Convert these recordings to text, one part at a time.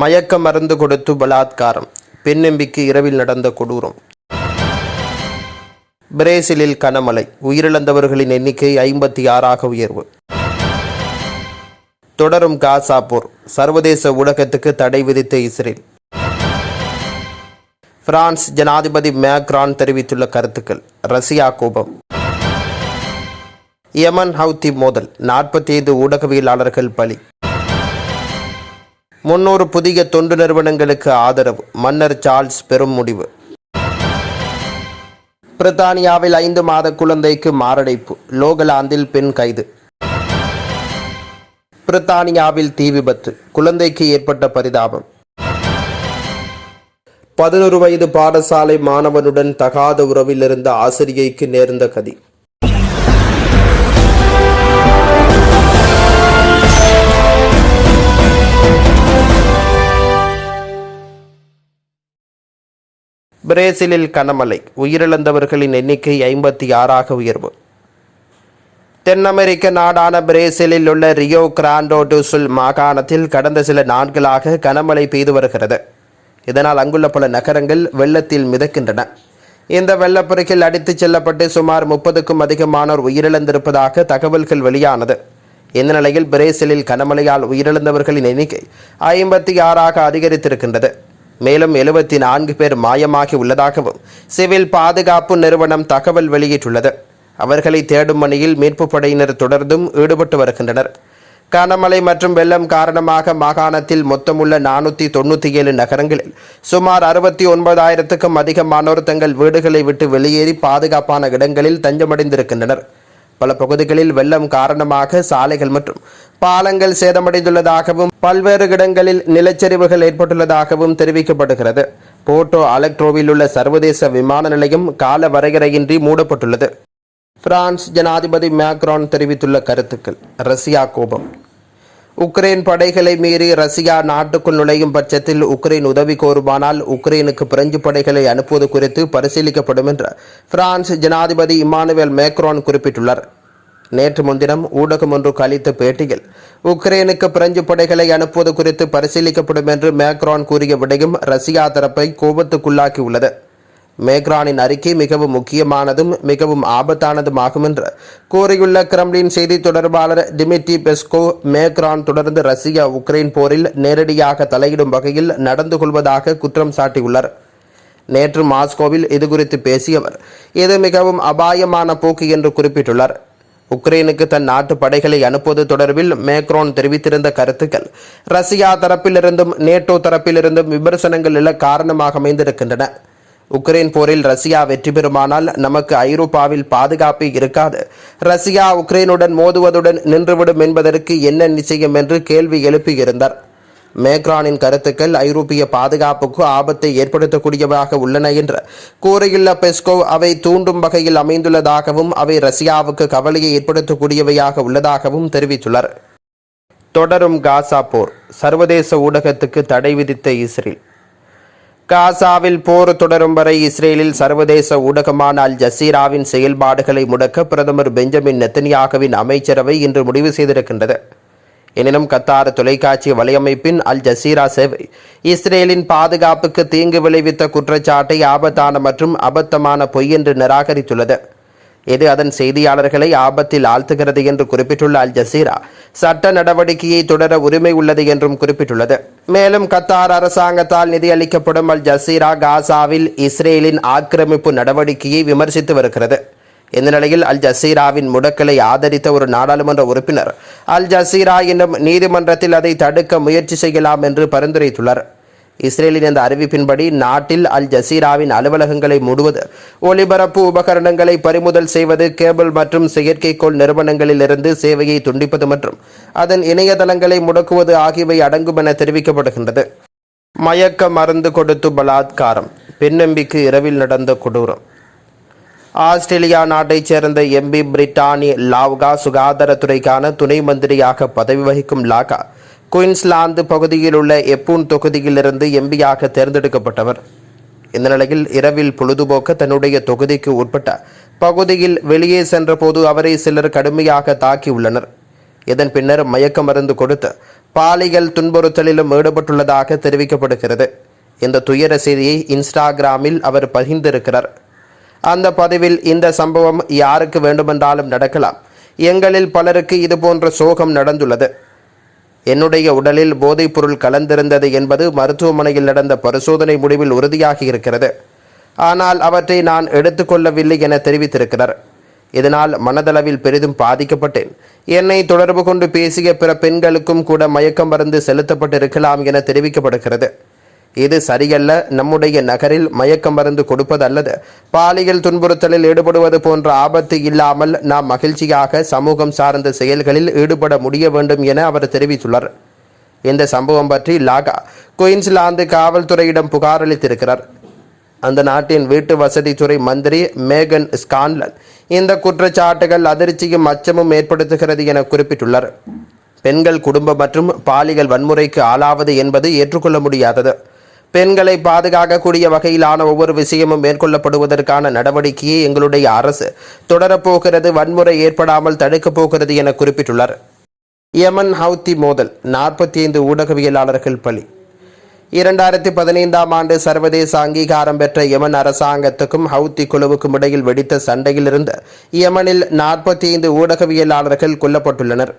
மயக்க மருந்து கொடுத்து பலாத்காரம். பெண் இரவில் நடந்த கொடூரம். பிரேசிலில் கனமழை. உயிரிழந்தவர்களின் எண்ணிக்கை ஐம்பத்தி ஆறாக உயர்வு. தொடரும் காசா போர். சர்வதேச ஊடகத்துக்கு தடை விதித்த இஸ்ரேல். பிரான்ஸ் ஜனாதிபதி மேக்ரான் தெரிவித்துள்ள கருத்துக்கள். ரஷ்யா கோபம். யமன் ஹவுத்தி மோதல். நாற்பத்தி ஐந்து ஊடகவியலாளர்கள் பலி. முன்னூறு புதிய தொண்டு நிறுவனங்களுக்கு ஆதரவு. மன்னர் சார்ல்ஸ் பெரும் முடிவு. பிரித்தானியாவில் ஐந்து மாத குழந்தைக்கு மாரடைப்பு. லோகலாந்தில் பெண் கைது. பிரித்தானியாவில் தீ விபத்து. குழந்தைக்கு ஏற்பட்ட பரிதாபம். பதினொரு வயது பாடசாலை மாணவனுடன் தகாத உறவில் இருந்த ஆசிரியைக்கு நேர்ந்த கதி. பிரேசிலில் கனமழை உயிரிழந்தவர்களின் எண்ணிக்கை ஐம்பத்தி ஆறாக உயர்வு. தென் அமெரிக்க நாடான பிரேசிலில் உள்ள ரியோ கிராண்டோ டுசுல் மாகாணத்தில் கடந்த சில நாட்களாக கனமழை பெய்து வருகிறது. இதனால் அங்குள்ள பல நகரங்கள் வெள்ளத்தில் மிதக்கின்றன. இந்த வெள்ளப்பெருக்கில் அடித்துச் செல்லப்பட்டு சுமார் முப்பதுக்கும் அதிகமானோர் உயிரிழந்திருப்பதாக தகவல்கள் வெளியானது. இந்த நிலையில் பிரேசிலில் கனமழையால் உயிரிழந்தவர்களின் எண்ணிக்கை ஐம்பத்தி ஆறாக அதிகரித்திருக்கின்றது. மேலும் எழுபத்தி நான்கு பேர் மாயமாகி உள்ளதாகவும் சிவில் பாதுகாப்பு நிறுவனம் தகவல் வெளியிட்டுள்ளது. அவர்களை தேடும் பணியில் மீட்புப் படையினர் தொடர்ந்தும் ஈடுபட்டு வருகின்றனர். கனமழை மற்றும் வெள்ளம் காரணமாக மாகாணத்தில் மொத்தமுள்ள நானூற்றி தொண்ணூற்றி ஏழு நகரங்களில் சுமார் அறுபத்தி ஒன்பதாயிரத்துக்கும் அதிகமானோர் தங்கள் வீடுகளை விட்டு வெளியேறி பாதுகாப்பான இடங்களில் தஞ்சமடைந்திருக்கின்றனர். பல பகுதிகளில் வெள்ளம் காரணமாக சாலைகள் மற்றும் பாலங்கள் சேதமடைந்துள்ளதாகவும் பல்வேறு இடங்களில் நிலச்சரிவுகள் ஏற்பட்டுள்ளதாகவும் தெரிவிக்கப்படுகிறது. போர்ட்டோ அலெக்ட்ரோவில் உள்ள சர்வதேச விமான நிலையம் கால வரையறையின்றி மூடப்பட்டுள்ளது. பிரான்ஸ் ஜனாதிபதி மேக்ரான் தெரிவித்துள்ள கருத்துக்கள் ரஷ்யா கோபம். உக்ரைன் படைகளை மீறி ரஷ்யா நாட்டுக்குள் நுழையும் பட்சத்தில் உக்ரைன் உதவி கோருமானால் உக்ரைனுக்கு பிரெஞ்சு படைகளை அனுப்புவது குறித்து பரிசீலிக்கப்படும் என்று பிரான்ஸ் ஜனாதிபதி இமானுவேல் மேக்ரான் குறிப்பிட்டுள்ளார். நேற்று முன்தினம் ஊடகம் ஒன்றுக்கு அளித்த பேட்டியில் உக்ரைனுக்கு பிரெஞ்சு படைகளை அனுப்புவது குறித்து பரிசீலிக்கப்படும் என்று மேக்ரான் கூறிய விடையும் ரஷ்யா தரப்பை கோபத்துக்குள்ளாக்கியுள்ளது. மேக்ரானின் அறிக்கை மிகவும் முக்கியமானதும் மிகவும் ஆபத்தானதுமாகும் என்று கூறியுள்ள கிரம்லின் செய்தி தொடர்பாளர் டிமிட்ரி பெஸ்கோ மேக்ரான் தொடர்ந்து ரஷ்யா உக்ரைன் போரில் நேரடியாக தலையிடும் வகையில் நடந்து கொள்வதாக குற்றம் சாட்டியுள்ளார். நேற்று மாஸ்கோவில் இதுகுறித்து பேசியவர் இது மிகவும் அபாயமான போக்கு என்று குறிப்பிட்டுள்ளார். உக்ரைனுக்கு தன் நாட்டு படைகளை அனுப்புவது தொடர்பில் மேக்ரோன் தெரிவித்திருந்த கருத்துக்கள் ரஷ்யா தரப்பிலிருந்தும் நேட்டோ தரப்பிலிருந்தும் விமர்சனங்கள் எழ காரணமாக அமைந்திருக்கின்றன. உக்ரைன் போரில் ரஷ்யா வெற்றி பெறுமானால் நமக்கு ஐரோப்பாவில் பாதுகாப்பு இருக்காது. ரஷ்யா உக்ரைனுடன் மோதுவதுடன் நின்றுவிடும் என்பதற்கு என்ன நிச்சயம் என்று கேள்வி எழுப்பியிருந்தார். மேக்ரானின் கருத்துக்கள் ஐரோப்பிய பாதுகாப்புக்கு ஆபத்தை ஏற்படுத்தக்கூடியவையாக உள்ளன என்று கூறியுள்ள பெஸ்கோவ் அவை தூண்டும் வகையில் அமைந்துள்ளதாகவும் அவை ரஷ்யாவுக்கு கவலையை ஏற்படுத்தக்கூடியவையாக உள்ளதாகவும் தெரிவித்துள்ளார். தொடரும் காசா போர். சர்வதேச ஊடகத்துக்கு தடை விதித்த இஸ்ரேல். காசாவில் போர் தொடரும் வரை இஸ்ரேலில் சர்வதேச ஊடகமான அல் ஜசீராவின் செயல்பாடுகளை முடக்க பிரதமர் பெஞ்சமின் நெத்தனியாகவின் அமைச்சரவை இன்று முடிவு செய்திருக்கின்றது. எனினும் கத்தார் தொலைக்காட்சி வலையமைப்பின் அல் ஜசீரா சேவை இஸ்ரேலின் பாதுகாப்புக்கு தீங்கு விளைவித்த குற்றச்சாட்டை ஆபத்தான மற்றும் அபத்தமான பொய் என்று நிராகரித்துள்ளது. இது அதன் செய்தியாளர்களை ஆபத்தில் ஆழ்த்துகிறது என்று குறிப்பிட்டுள்ள அல் ஜசீரா சட்ட நடவடிக்கையை தொடர உரிமை உள்ளது என்றும் குறிப்பிட்டுள்ளது. மேலும் கத்தார் அரசாங்கத்தால் நிதியளிக்கப்படும் அல் ஜசீரா காசாவில் இஸ்ரேலின் ஆக்கிரமிப்பு நடவடிக்கையை விமர்சித்து வருகிறது. இந்த நிலையில் அல் ஜசீராவின் முடக்கலை ஆதரித்த ஒரு நாடாளுமன்ற உறுப்பினர் அல் ஜசீரா என்னும் நீதிமன்றத்தில் அதை தடுக்க முயற்சி செய்யலாம் என்று பரிந்துரைத்துள்ளார். இஸ்ரேலின் இந்த அறிவிப்பின்படி நாட்டில் அல் ஜசீராவின் அலுவலகங்களை மூடுவது ஒலிபரப்பு உபகரணங்களை பறிமுதல் செய்வது கேபிள் மற்றும் செயற்கைக்கோள் நிறுவனங்களிலிருந்து சேவையை துண்டிப்பது மற்றும் அதன் இணையதளங்களை முடக்குவது ஆகியவை அடங்கும் என தெரிவிக்கப்படுகின்றது. மயக்க மருந்து கொடுத்து பலாத்காரம் பெண்ணம்பிக்கு இரவில் நடந்த கொடூரம். ஆஸ்திரேலியா நாட்டைச் சேர்ந்த எம்பி பிரிட்டானி லாவ்கா சுகாதாரத்துறைக்கான துணை மந்திரியாக பதவி வகிக்கும் லாகா குயின்ஸ்லாந்து பகுதியில் உள்ள எப்பூன் தொகுதியிலிருந்து எம்பியாக தேர்ந்தெடுக்கப்பட்டவர். இந்த நிலையில் இரவில் பொழுதுபோக்க தன்னுடைய தொகுதிக்கு உட்பட்ட பகுதியில் வெளியே சென்றபோது அவரை சிலர் கடுமையாக தாக்கியுள்ளனர் இதன் பின்னர் மயக்க மருந்து கொடுத்து பாலியல் துன்புறுத்தலிலும் ஈடுபட்டுள்ளதாக தெரிவிக்கப்படுகிறது. இந்த துயர செய்தியை இன்ஸ்டாகிராமில் அவர் பகிர்ந்திருக்கிறார். அந்த பதிவில் இந்த சம்பவம் யாருக்கு வேண்டுமென்றாலும் நடக்கலாம். எங்களில் பலருக்கு இதுபோன்ற சோகம் நடந்துள்ளது. என்னுடைய உடலில் போதைப்பொருள் கலந்திருந்தது என்பது மருத்துவமனையில் நடந்த பரிசோதனை முடிவில் உறுதியாகி இருக்கிறது. ஆனால் அவற்றை நான் எடுத்துக்கொள்ளவில்லை என தெரிவித்திருக்கிறார். இதனால் மனதளவில் பெரிதும் பாதிக்கப்பட்டேன். என்னை தொடர்பு கொண்டு பேசிய பிற பெண்களுக்கும் கூட மயக்கம் மருந்து செலுத்தப்பட்டிருக்கலாம் என தெரிவிக்கப்படுகிறது. இது சரியல்ல. நம்முடைய நகரில் மயக்க மருந்து கொடுப்பது அல்லது பாலியல் துன்புறுத்தலில் ஈடுபடுவது போன்ற ஆபத்து இல்லாமல் நாம் மகிழ்ச்சியாக சமூகம் சார்ந்த செயல்களில் ஈடுபட முடிய வேண்டும் என அவர் தெரிவித்துள்ளார். இந்த சம்பவம் பற்றி லாகா குயின்ஸ்லாந்து காவல்துறையிடம் புகார் அளித்திருக்கிறார். அந்த நாட்டின் வீட்டு வசதித்துறை மந்திரி மேகன் ஸ்கான்லன் இந்த குற்றச்சாட்டுகள் அதிர்ச்சியும் அச்சமும் ஏற்படுத்துகிறது என குறிப்பிட்டுள்ளார். பெண்கள் குடும்பம் மற்றும் பாலியல் வன்முறைக்கு ஆளாவது என்பது ஏற்றுக்கொள்ள முடியாதது. பெண்களை பாதுகாக்கக்கூடிய வகையிலான ஒவ்வொரு விஷயமும் மேற்கொள்ளப்படுவதற்கான நடவடிக்கையை எங்களுடைய அரசு தொடரப்போகிறது வன்முறை ஏற்படாமல் தடுக்கப் போகிறது என குறிப்பிட்டுள்ளார். யமன் ஹவுத்தி மோதல் நாற்பத்தி ஐந்து ஊடகவியலாளர்கள் பலி. இரண்டாயிரத்தி பதினைந்தாம் ஆண்டு சர்வதேச அங்கீகாரம் பெற்ற யமன் அரசாங்கத்துக்கும் ஹவுத்தி குழுவுக்கும் இடையில் வெடித்த சண்டையிலிருந்து யமனில் நாற்பத்தி ஐந்து ஊடகவியலாளர்கள் கொல்லப்பட்டுள்ளனர்.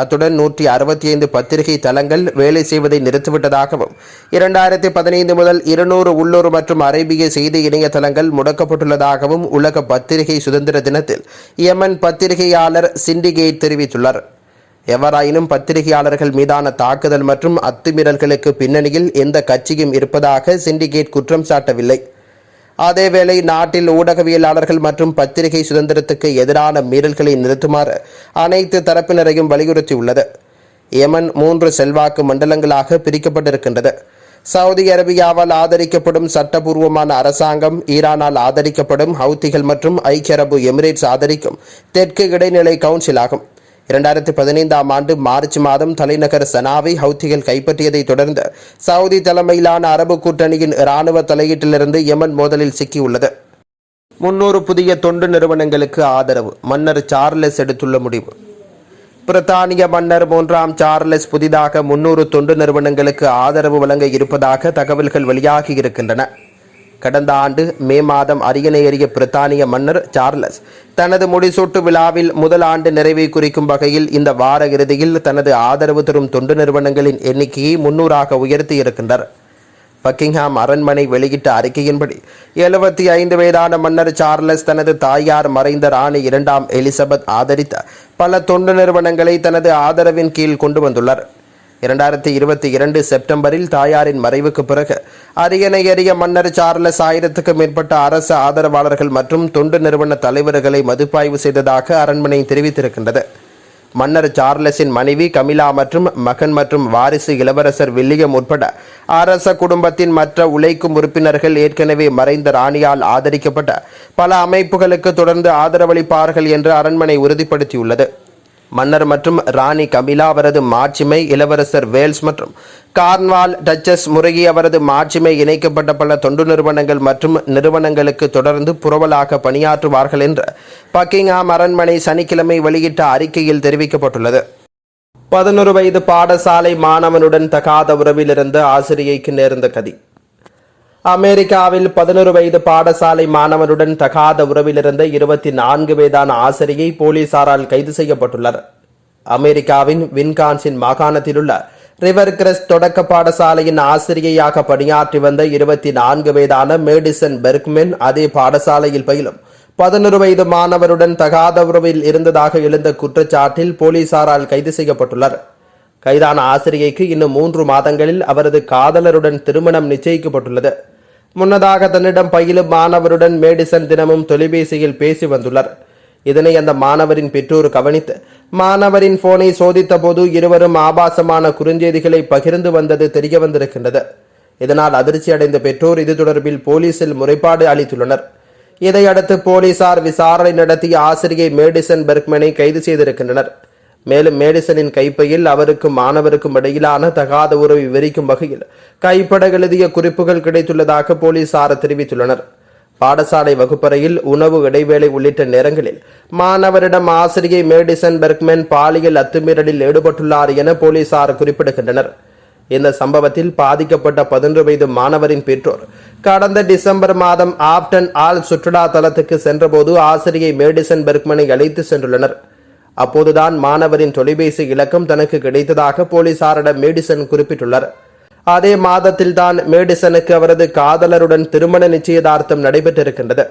அத்துடன் நூற்றி அறுபத்தி ஐந்து பத்திரிகை தளங்கள் வேலை செய்வதை நிறுத்திவிட்டதாகவும் இரண்டாயிரத்தி பதினைந்து முதல் இருநூறு உள்ளூர் மற்றும் அரேபிய செய்தி இணையதளங்கள் முடக்கப்பட்டுள்ளதாகவும் உலக பத்திரிகை சுதந்திர தினத்தில் யமன் பத்திரிகையாளர் சிண்டிகேட் தெரிவித்துள்ளார். எவராயினும் பத்திரிகையாளர்கள் மீதான தாக்குதல் மற்றும் அத்துமீறல்களுக்கு பின்னணியில் எந்த கட்சியும் இருப்பதாக சிண்டிகேட் குற்றம் சாட்டவில்லை. அதேவேளை நாட்டில் ஊடகவியலாளர்கள் மற்றும் பத்திரிகை சுதந்திரத்துக்கு எதிரான மீறல்களை நிறுத்துமாறு அனைத்து தரப்பினரையும் வலியுறுத்தியுள்ளது. யமன் மூன்று செல்வாக்கு மண்டலங்களாக பிரிக்கப்பட்டிருக்கின்றது. சவுதி அரேபியாவால் ஆதரிக்கப்படும் சட்டபூர்வமான அரசாங்கம் ஈரானால் ஆதரிக்கப்படும் ஹவுத்திகள் மற்றும் ஐக்கிய அரபு எமிரேட்ஸ் ஆதரிக்கும் தெற்கு இடைநிலை கவுன்சில் ஆகும். இரண்டாயிரத்தி பதினைந்தாம் ஆண்டு மார்ச் மாதம் தலைநகர் சனாவை ஹவுத்திகள் கைப்பற்றியதை தொடர்ந்து சவுதி தலைமையிலான அரபு கூட்டணியின் இராணுவ தலையீட்டிலிருந்து யமன் மோதலில் சிக்கியுள்ளது. முன்னூறு புதிய தொண்டு நிறுவனங்களுக்கு ஆதரவு மன்னர் சார்லஸ் எடுத்துள்ள முடிவு. பிரித்தானிய மன்னர் மூன்றாம் சார்லஸ் புதிதாக முன்னூறு தொண்டு நிறுவனங்களுக்கு ஆதரவு வழங்க இருப்பதாக தகவல்கள் வெளியாகி இருக்கின்றன. கடந்த ஆண்டு மே மாதம் அரியணையேறிய பிரித்தானிய மன்னர் சார்லஸ் தனது முடிசூட்டு விழாவில் முதல் ஆண்டு நிறைவை குறிக்கும் வகையில் இந்த வார இறுதியில் தனது ஆதரவு தரும் தொண்டு நிறுவனங்களின் எண்ணிக்கையை முன்னூறாக உயர்த்தி இருக்கின்றார். பக்கிங்ஹாம் அரண்மனை வெளியிட்ட அறிக்கையின்படி எழுபத்தி ஐந்து வயதான மன்னர் சார்லஸ் தனது தாயார் மறைந்த ராணி இரண்டாம் எலிசபெத் ஆதரித்த பல தொண்டு நிறுவனங்களை தனது ஆதரவின் கீழ் கொண்டு வந்துள்ளார். இரண்டாயிரத்தி இருபத்தி இரண்டு செப்டம்பரில் தாயாரின் மறைவுக்கு பிறகு அரியணை ஏறிய மன்னர் சார்லஸ் ஆயிரத்துக்கும் மேற்பட்ட அரசு ஆதரவாளர்கள் மற்றும் தொண்டு நிறுவன தலைவர்களை மதிப்பாய்வு செய்ததாக அரண்மனை தெரிவித்திருக்கின்றது. மன்னர் சார்லஸின் மனைவி கமிலா மற்றும் மகன் மற்றும் வாரிசு இளவரசர் வில்லியம் உட்பட அரச குடும்பத்தின் மற்ற உழைக்கும் உறுப்பினர்கள் ஏற்கனவே மறைந்த ராணியால் ஆதரிக்கப்பட்ட பல அமைப்புகளுக்கு தொடர்ந்து ஆதரவளிப்பார்கள் என்று அரண்மனை உறுதிப்படுத்தியுள்ளது. மன்னர் மற்றும் ராணி கமிலா அவரது மாட்சிமை இளவரசர் வேல்ஸ் மற்றும் கார்ன்வால் டச்சஸ் முறையே அவரது மாட்சிமை இணைக்கப்பட்ட பல தொண்டு நிறுவனங்கள் மற்றும் நிறுவனங்களுக்கு தொடர்ந்து புரவலாக பணியாற்றுவார்கள் என்று பக்கிங்ஹாம் அரண்மனை சனிக்கிழமை வெளியிட்ட அறிக்கையில் தெரிவிக்கப்பட்டுள்ளது. பதினொரு வயது பாடசாலை மாணவனுடன் தகாத உறவில் இருந்த ஆசிரியைக்கு நேர்ந்த கதி. அமெரிக்காவில் பதினொரு வயது பாடசாலை மாணவனுடன் தகாத உறவிலிருந்த இருபத்தி நான்கு வயதான ஆசிரியை போலீசாரால் கைது செய்யப்பட்டுள்ளார் அமெரிக்காவின் வின்கான்சின் மாகாணத்திலுள்ள ரிவர் கிரஸ்ட் தொடக்க பாடசாலையின் ஆசிரியையாக பணியாற்றி வந்த இருபத்தி நான்கு வயதான மேடிசன் பெர்க்மென் அதே பாடசாலையில் பயிலும். பதினொரு வயது மாணவருடன் தகாத உறவில் இருந்ததாக எழுந்த குற்றச்சாட்டில் போலீசாரால் கைது செய்யப்பட்டுள்ளார் கைதான ஆசிரியைக்கு இன்னும் மூன்று மாதங்களில் அவரது காதலருடன் திருமணம் நிச்சயிக்கப்பட்டுள்ளது. முன்னதாக தன்னிடம் பயிலும் மாணவருடன் மேடிசன் தினமும் தொலைபேசியில் பேசி வந்துள்ளார். இதனை அந்த மாணவரின் பெற்றோர் கவனித்து மாணவரின் போனை சோதித்த போது இருவரும் ஆபாசமான குறுஞ்செய்திகளை பகிர்ந்து வந்தது தெரிய வந்திருக்கின்றது. இதனால் அதிர்ச்சி அடைந்த பெற்றோர் இது தொடர்பில் போலீசில் முறைப்பாடு அளித்துள்ளனர். இதையடுத்து போலீசார் விசாரணை நடத்தி ஆசிரியை மேடிசன் பெர்க்மனை கைது செய்திருக்கின்றனர். மேலும் மேடிசனின் கைப்பையில் அவருக்கும் மாணவருக்கும் இடையிலான தகாத உறவை விவரிக்கும் வகையில் கைப்பட எழுதிய குறிப்புகள் கிடைத்துள்ளதாக போலீசார் தெரிவித்துள்ளனர். பாடசாலை வகுப்பறையில் உணவு இடைவேளை உள்ளிட்ட நேரங்களில் மாணவரிடம் ஆசிரியை மேடிசன் பெர்க்மேன் பாலியல் அத்துமீறலில் ஈடுபட்டுள்ளார் என போலீசார் குறிப்பிடுகின்றனர். இந்த சம்பவத்தில் பாதிக்கப்பட்ட பதினொன்று வயது மாணவரின் பெற்றோர் கடந்த டிசம்பர் மாதம் ஆப்டன் ஆல் சுற்றுலா தலத்துக்கு சென்றபோது ஆசிரியை மேடிசன் பெர்க்மனை அழைத்து சென்றுள்ளனர். அப்போதுதான் மாணவரின் தொலைபேசி இலக்கம் தனக்கு கிடைத்ததாக போலீசாரிடம் மேடிசன் குறிப்பிட்டுள்ளார். அதே மாதத்தில் தான் மேடிசனுக்கு அவரது காதலருடன் திருமண நிச்சயதார்த்தம் நடைபெற்றிருக்கின்றது.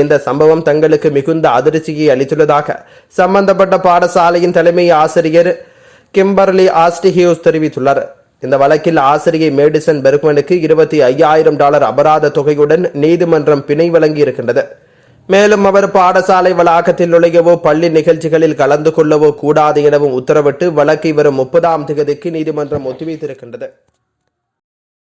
இந்த சம்பவம் தங்களுக்கு மிகுந்த அதிர்ச்சியை அளித்துள்ளதாக சம்பந்தப்பட்ட பாடசாலையின் தலைமை ஆசிரியர் கிம்பர்லி ஆஸ்டிஹியூஸ் தெரிவித்துள்ளார். இந்த வழக்கில் ஆசிரியை மேடிசன் பெர்க்மனுக்கு இருபத்தி ஐயாயிரம் டாலர் அபராத தொகையுடன் நீதிமன்றம் பிணை வழங்கியிருக்கின்றது. மேலும் அவர் பாடசாலை வளாகத்தில் நுழையவோ பள்ளி நிகழ்ச்சிகளில் கலந்து கொள்ளவோ கூடாது எனவும் உத்தரவிட்டு வழக்கை வரும் முப்பதாம் தேதிக்கு நீதிமன்றம் ஒத்திவைத்திருக்கின்றது.